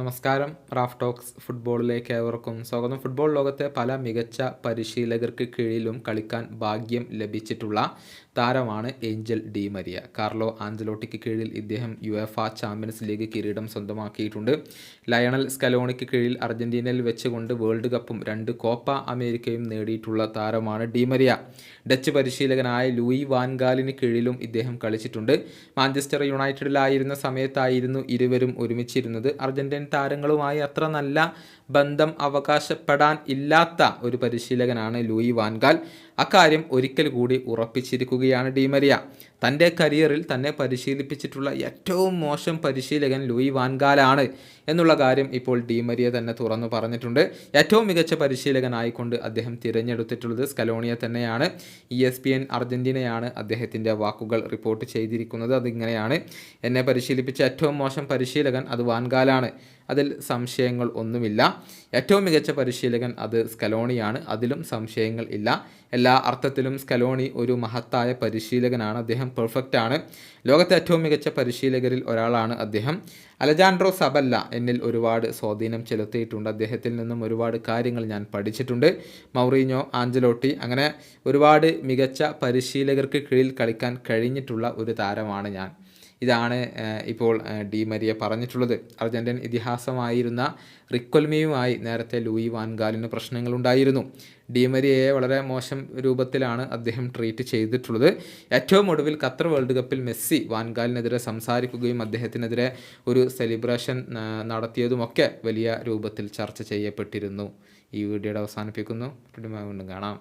നമസ്കാരം. Raf talks ഫുട്ബോളിലേക്ക് ഏവർക്കും സ്വാഗതം. ഫുട്ബോൾ ലോകത്തെ പല മികച്ച പരിശീലകർക്ക് കീഴിലും കളിക്കാൻ ഭാഗ്യം ലഭിച്ചിട്ടുള്ള താരമാണ് ഏഞ്ചൽ ഡി മരിയ. കാർലോ ആഞ്ചലോട്ടിക്ക് കീഴിൽ ഇദ്ദേഹം യു എഫ് ചാമ്പ്യൻസ് ലീഗ് കിരീടം സ്വന്തമാക്കിയിട്ടുണ്ട്. ലയണൽ സ്കലോണിക്ക് കീഴിൽ അർജന്റീനയിൽ വെച്ചുകൊണ്ട് വേൾഡ് കപ്പും രണ്ട് കോപ്പ അമേരിക്കയും നേടിയിട്ടുള്ള താരമാണ് ഡി മരിയ. ഡച്ച് പരിശീലകനായ ലൂയി വാൻഗാലിന് കീഴിലും ഇദ്ദേഹം കളിച്ചിട്ടുണ്ട്. മാഞ്ചസ്റ്റർ യുണൈറ്റഡിലായിരുന്ന സമയത്തായിരുന്നു ഇരുവരും ഒരുമിച്ചിരുന്നത്. അർജന്റീൻ താരങ്ങളുമായി അത്ര നല്ല ബന്ധം അവകാശപ്പെടാൻ ഇല്ലാത്ത ഒരു പരിശീലകനാണ് ലൂയി വാൻഗാൽ. അക്കാര്യം ഒരിക്കൽ കൂടി ഉറപ്പിച്ചിരിക്കുകയാണ് ഡീമരിയ തന്റെ കരിയറിൽ തന്നെ പരിശീലിപ്പിച്ചിട്ടുള്ള ഏറ്റവും മോശം പരിശീലകൻ ലൂയി വാൻഗാലാണ് എന്നുള്ള കാര്യം ഇപ്പോൾ ഡീമരിയ തന്നെ തുറന്നു പറഞ്ഞിട്ടുണ്ട്. ഏറ്റവും മികച്ച പരിശീലകനായിക്കൊണ്ട് അദ്ദേഹം തിരഞ്ഞെടുത്തിട്ടുള്ളത് സ്കലോണിയ തന്നെയാണ്. ഇ എസ് പി എൻ അർജന്റീനയാണ് അദ്ദേഹത്തിന്റെ വാക്കുകൾ റിപ്പോർട്ട് ചെയ്തിരിക്കുന്നത്. അതിങ്ങനെയാണ്. എന്നെ പരിശീലിപ്പിച്ച ഏറ്റവും മോശം പരിശീലകൻ അത് വാൻഗാലാണ്. അതിൽ സംശയങ്ങൾ ഒന്നുമില്ല. ഏറ്റവും മികച്ച പരിശീലകൻ അത് സ്കലോണിയാണ്. അതിലും സംശയങ്ങൾ ഇല്ല. എല്ലാ അർത്ഥത്തിലും സ്കലോണി ഒരു മഹത്തായ പരിശീലകനാണ്. അദ്ദേഹം പെർഫെക്റ്റ് ആണ്. ലോകത്തെ ഏറ്റവും മികച്ച പരിശീലകരിൽ ഒരാളാണ് അദ്ദേഹം. അലജാൻഡ്രോ സബല്ല എന്നിൽ ഒരുപാട് സ്വാധീനം ചെലുത്തിയിട്ടുണ്ട്. അദ്ദേഹത്തിൽ നിന്നും ഒരുപാട് കാര്യങ്ങൾ ഞാൻ പഠിച്ചിട്ടുണ്ട്. മൗറീഞ്ഞോ ആഞ്ചലോട്ടി അങ്ങനെ ഒരുപാട് മികച്ച പരിശീലകർക്ക് കീഴിൽ കളിക്കാൻ കഴിഞ്ഞിട്ടുള്ള ഒരു താരമാണ് ഞാൻ. ഇതാണ് ഇപ്പോൾ ഡി മരിയ പറഞ്ഞിട്ടുള്ളത്. അർജന്റീൻ ഇതിഹാസമായിരുന്ന റിക്കൊൽമിയുമായി നേരത്തെ ലൂയി വാൻഗാലിന് പ്രശ്നങ്ങളുണ്ടായിരുന്നു. ഡി മരിയയെ വളരെ മോശം രൂപത്തിലാണ് അദ്ദേഹം ട്രീറ്റ് ചെയ്തിട്ടുള്ളത്. ഏറ്റവും ഒടുവിൽ ഖത്തർ വേൾഡ് കപ്പിൽ മെസ്സി വാൻഗാലിനെതിരെ സംസാരിക്കുകയും അദ്ദേഹത്തിനെതിരെ ഒരു സെലിബ്രേഷൻ നടത്തിയതുമൊക്കെ വലിയ രൂപത്തിൽ ചർച്ച ചെയ്യപ്പെട്ടിരുന്നു. ഈ വീഡിയോയുടെ അവസാനിപ്പിക്കുന്നു. വീണ്ടും കാണാം.